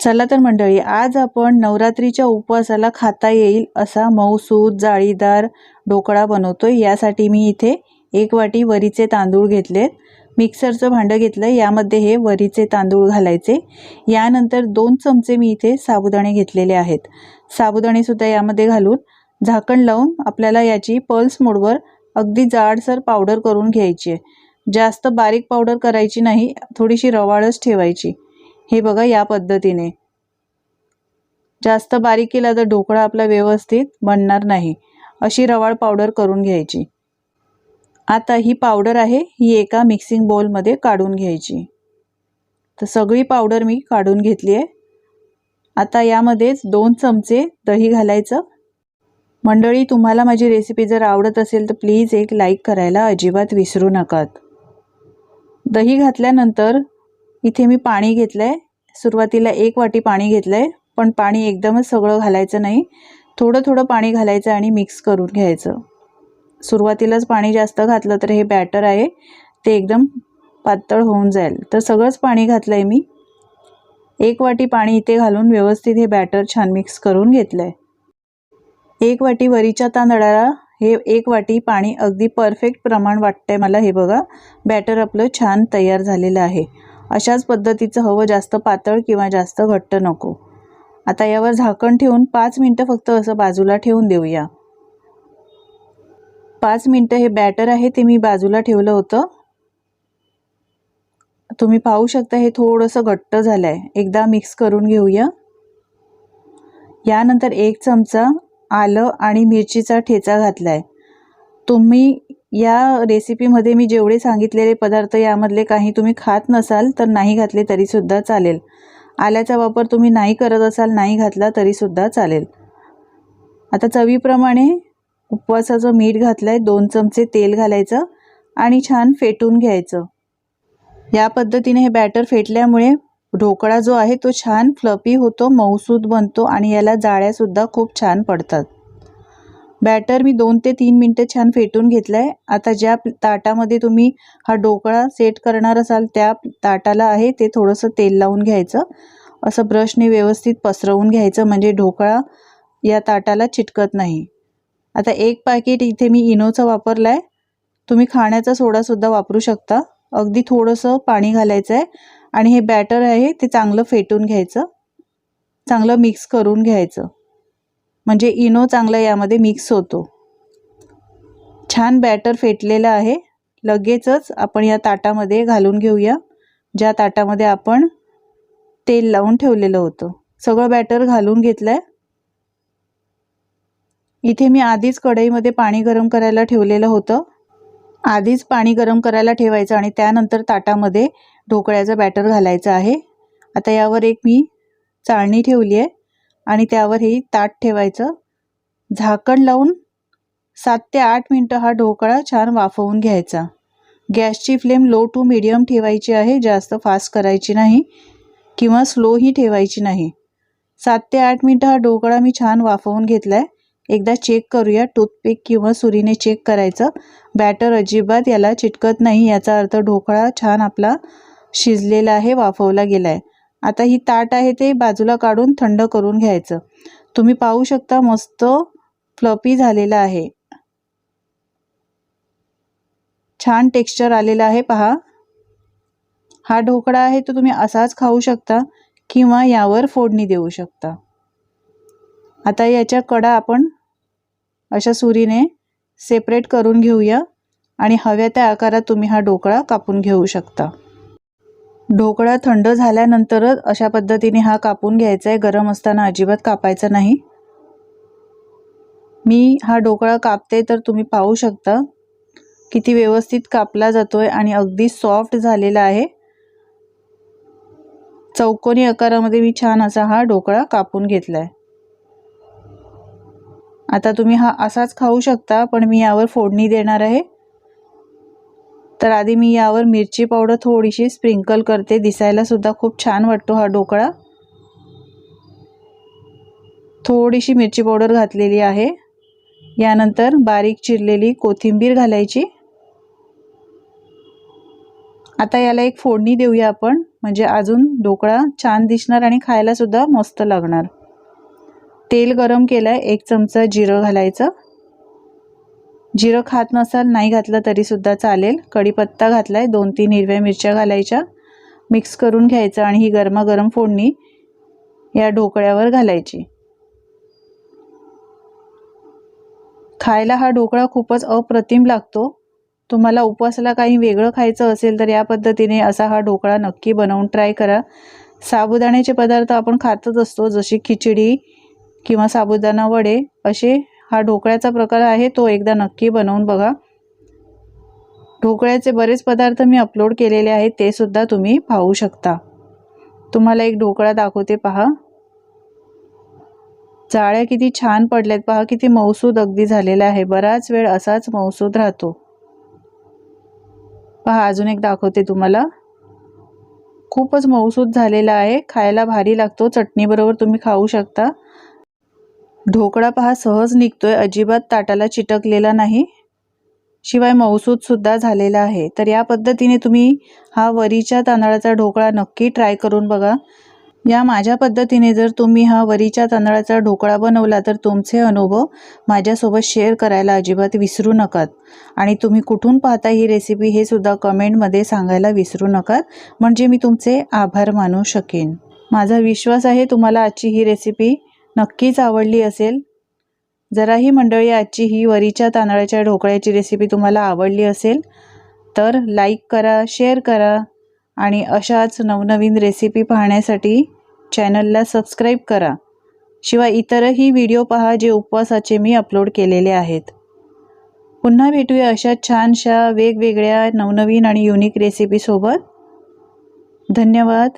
चला तर मंडळी आज आपण नवरात्रीच्या उपवासाला खाता येईल असा मऊसूद जाळीदार ढोकळा बनवतो यासाठी मी इथे एक वाटी वरीचे तांदूळ घेतलेत. मिक्सरचं भांडं घेतलं यामध्ये हे वरीचे तांदूळ घालायचे. यानंतर दोन चमचे मी इथे साबुदाणे घेतलेले आहेत. साबुदाणेसुद्धा यामध्ये घालून झाकण लावून आपल्याला याची पल्स मोडवर अगदी जाडसर पावडर करून घ्यायची आहे. जास्त बारीक पावडर करायची नाही थोडीशी रवाळच ठेवायची. हे बघा या पद्धतीने. जास्त बारीक केला तर ढोकळा आपला व्यवस्थित बनणार नाही. अशी रवाळ पावडर करून घ्यायची. आता ही पावडर आहे ही एका मिक्सिंग बोलमध्ये काढून घ्यायची. तर सगळी पावडर मी काढून घेतली आहे. आता यामध्येच दोन चमचे दही घालायचं. मंडळी तुम्हाला माझी रेसिपी जर आवडत असेल तर प्लीज एक लाईक करायला अजिबात विसरू नकात दही घातल्यानंतर इथे मी पाणी घेतलं आहे सुरुवातीला एक वाटी पाणी घेतलं आहे पण पाणी एकदमच सगळं घालायचं नाही. थोडं थोडं पाणी घालायचं आणि मिक्स करून घ्यायचं. सुरुवातीलाच पाणी जास्त घातलं तर हे बॅटर आहे. ते एकदम पातळ होऊन जाईल. तर सगळंच पाणी घातलं आहे मी. एक वाटी पाणी इथे घालून व्यवस्थित हे बॅटर छान मिक्स करून घेतलं आहे एक वाटी वरीच्या तांदळाला हे एक वाटी पाणी अगदी परफेक्ट प्रमाण वाटतंय मला हे बघा. बॅटर आपलं छान तयार झालेलं आहे. अशाच पद्धतीचं हवं जास्त पातळ किंवा जास्त घट्ट नको. आता यावर झाकण ठेवून पाच मिनटं फक्त असं बाजूला ठेवून देऊया. पाच मिनटं हे बॅटर आहे ते मी बाजूला ठेवलं होतं. तुम्ही पाहू शकता हे थोडंसं घट्ट झालं आहे एकदा मिक्स करून घेऊया. यानंतर एक चमचा आलं आणि मिरचीचा ठेचा घातला आहे तुम्ही या रेसिपीमध्ये मी जेवढे सांगितलेले पदार्थ यामधले काही तुम्ही खात नसाल तर नाही घातले तरीसुद्धा चालेल. आल्याचा वापर तुम्ही नाही करत असाल नाही घातला तरीसुद्धा चालेल. आता चवीप्रमाणे उपवासाचं मीठ घातलं आहे दोन चमचे तेल घालायचं आणि छान फेटून घ्यायचं. या पद्धतीने हे बॅटर फेटल्यामुळे ढोकळा जो आहे तो छान फ्लपी होतो मऊसूद बनतो आणि याला जाळ्यासुद्धा खूप छान पडतात. बॅटर मी दोन ते तीन मिनटं छान फेटून घेतलं आहे आता ज्या ताटामध्ये तुम्ही हा ढोकळा सेट करणार असाल त्या ताटाला आहे ते थोडंसं तेल लावून घ्यायचं. असं ब्रशने व्यवस्थित पसरवून घ्यायचं म्हणजे ढोकळा या ताटाला चिटकत नाही. आता एक पॅकेट इथे मी इनोचा वापरला आहे तुम्ही खाण्याचा सोडासुद्धा वापरू शकता. अगदी थोडंसं पाणी घालायचं आहे आणि हे बॅटर आहे ते चांगलं फेटून घ्यायचं. चांगलं मिक्स करून घ्यायचं. म्हणजे इनो चांगला यामध्ये मिक्स होतो. छान बॅटर फेटलेलं आहे. लगेचच आपण या ताटामध्ये घालून घेऊया. ज्या ताटामध्ये आपण तेल लावून ठेवलेलं होतं. सगळं बॅटर घालून घेतलं आहे इथे मी आधीच कढईमध्ये पाणी गरम करायला ठेवलेलं होतं. आधीच पाणी गरम करायला ठेवायचं आणि त्यानंतर ताटामध्ये ढोकळ्याचं बॅटर घालायचं आहे. आता यावर एक मी चाळणी ठेवली आहे. आणि त्यावरही ताट ठेवायचं. झाकण लावून सात ते आठ मिनटं हा ढोकळा छान वाफवून घ्यायचा. गॅसची फ्लेम लो टू मिडियम ठेवायची आहे जास्त फास्ट करायची नाही किंवा स्लोही ठेवायची नाही. सात ते आठ मिनटं हा ढोकळा मी छान वाफवून घेतला आहे एकदा चेक करूया टूथपिक किंवा सुरीने चेक करायचं. बॅटर अजिबात याला चिटकत नाही याचा अर्थ ढोकळा छान आपला शिजलेला आहे वाफवला गेला आहे आता ही ताट आहे ते बाजूला काढून थंड करून घ्यायचं. तुम्ही पाहू शकता मस्त फ्लपी झालेला आहे. छान टेक्स्चर आलेला आहे पहा. हा ढोकळा आहे तो तुम्ही असाच खाऊ शकता किंवा यावर फोडणी देऊ शकता. आता याच्या कडा आपण अशा सुरीने सेपरेट करून घेऊया आणि हव्या त्या आकारात तुम्ही हा ढोकळा कापून घेऊ शकता. ढोकळा थंड झाल्यानंतरच अशा पद्धतीने हा कापून घ्यायचा आहे गरम असताना अजिबात कापायचा नाही. मी हा ढोकळा कापते तर तुम्ही पाहू शकता किती व्यवस्थित कापला जातोय आणि अगदी सॉफ्ट झालेला आहे. चौकोनी आकारामध्ये मी छान असा हा ढोकळा कापून घेतला आहे आता तुम्ही हा असाच खाऊ शकता पण मी यावर फोडणी देणार आहे. तर आधी मी यावर मिरची पावडर थोडीशी स्प्रिंकल करते. दिसायला सुद्धा खूप छान वाटतो हा ढोकळा. थोडीशी मिरची पावडर घातलेली आहे. यानंतर बारीक चिरलेली कोथिंबीर घालायची. आता याला एक फोडणी देऊया आपण. म्हणजे अजून ढोकळा छान दिसणार आणि खायलासुद्धा मस्त लागणार. तेल गरम केलं आहे एक चमचा जिरं घालायचं. जिरं खात नसाल नाही घातलं तरीसुद्धा चालेल. कढीपत्ता घातला आहे दोन तीन हिरव्या मिरच्या घालायच्या. मिक्स करून घ्यायचं आणि ही गरमागरम फोडणी या ढोकळ्यावर घालायची. खायला हा ढोकळा खूपच अप्रतिम लागतो. तुम्हाला उपवासाला काही वेगळं खायचं असेल तर या पद्धतीने असा हा ढोकळा नक्की बनवून ट्राय करा. साबुदाण्याचे पदार्थ आपण खातच असतो जशी खिचडी किंवा साबुदाणा वडे असे हा ढोकळ्याचा प्रकार आहे तो एकदा नक्की बनवून बघा. ढोकळ्याचे बरेच पदार्थ मी अपलोड केलेले आहेत ते सुद्धा तुम्ही पाहू शकता. तुम्हाला एक ढोकळा दाखवते पहा. जाळ्या किती छान पडल्यात पहा किती मौसूद अगदी झालेला आहे. बराच वेळ असाच मौसूद राहतो. पहा अजून एक दाखवते तुम्हाला. खूपच मौसूद झालेला आहे खायला भारी लागतो चटणीबरोबर तुम्ही खाऊ शकता. ढोकळा पहा सहज निघतोय. अजिबात ताटाला चिटकलेला नाही. शिवाय मौसूदसुद्धा झालेला आहे. तर या पद्धतीने तुम्ही हा वरीच्या तांदळाचा ढोकळा नक्की ट्राय करून बघा. या माझ्या पद्धतीने जर तुम्ही हा वरीच्या तांदळाचा ढोकळा बनवला तर तुमचे अनुभव माझ्यासोबत शेअर करायला अजिबात विसरू नकात. आणि तुम्ही कुठून पाहता ही रेसिपी हे सुद्धा कमेंटमध्ये सांगायला विसरू नका म्हणजे मी तुमचे आभार मानू शकेन. माझा विश्वास आहे तुम्हाला आजची ही रेसिपी नक्कीच आवडली असेल. जराही मंडळी आजची ही वरीच्या तांदळाच्या ढोकळ्याची रेसिपी तुम्हाला आवडली असेल तर लाईक करा शेअर करा आणि अशाच नवनवीन रेसिपी पाहण्यासाठी चॅनलला सबस्क्राईब करा. शिवाय इतरही व्हिडिओ पहा जे उपवासाचे मी अपलोड केलेले आहेत. पुन्हा भेटूया अशा छानशा वेगवेगळ्या नवनवीन आणि युनिक रेसिपीसोबत धन्यवाद.